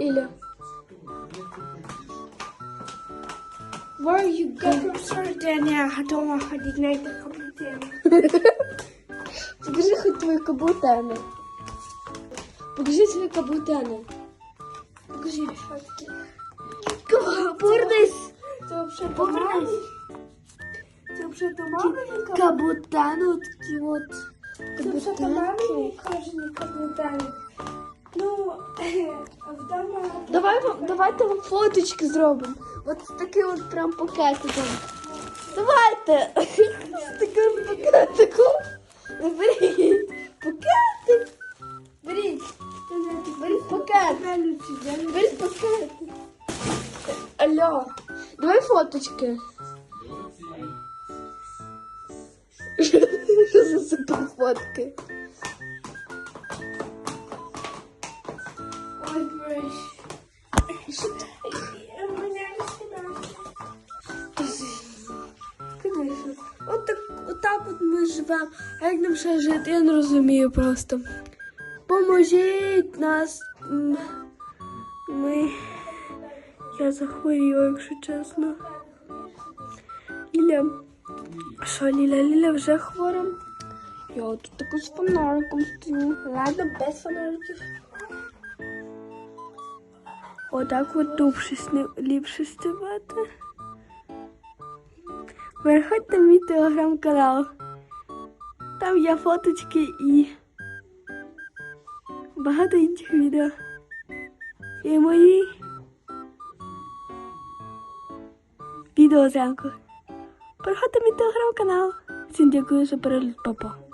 Ліля. Where you get from Сардини? Я готова ходити на этой кабутені. Покажи хоть твої кабутени. Покажи свої кабутени. Покажи. Повернись. Це взагалі Повернись. Це взагалі мамині Кабутени от такі от. Це взагалі мамині кожні каблутани. Ну, вдома... Давай, вам- давайте вам фоточки зробимо. От з таким от прям пакетиком. Давайте! З таким пакетиком. Беріть. Пакетик. Беріть. Беріть пакет. Беріть пакет. Алло. Давай фоточки. Що за супер фотки? Конечно. От так, от так от ми живемо. А як нам ще жити, я не розумію просто. Поможіть нас. М, Ми. Я захворіла, якщо чесно. Ліля. Що, Ліля, Ліля вже хвора? Я тут таку з фонариком стою. Ладно, без фонариків. Отак от довше ліпше стивати. Переходь на мій телеграм-канал. Там є фоточки і багато інших відео. І мої відео зранку. Переходь на мій телеграм-канал. Всім дякую за перегляд, папа.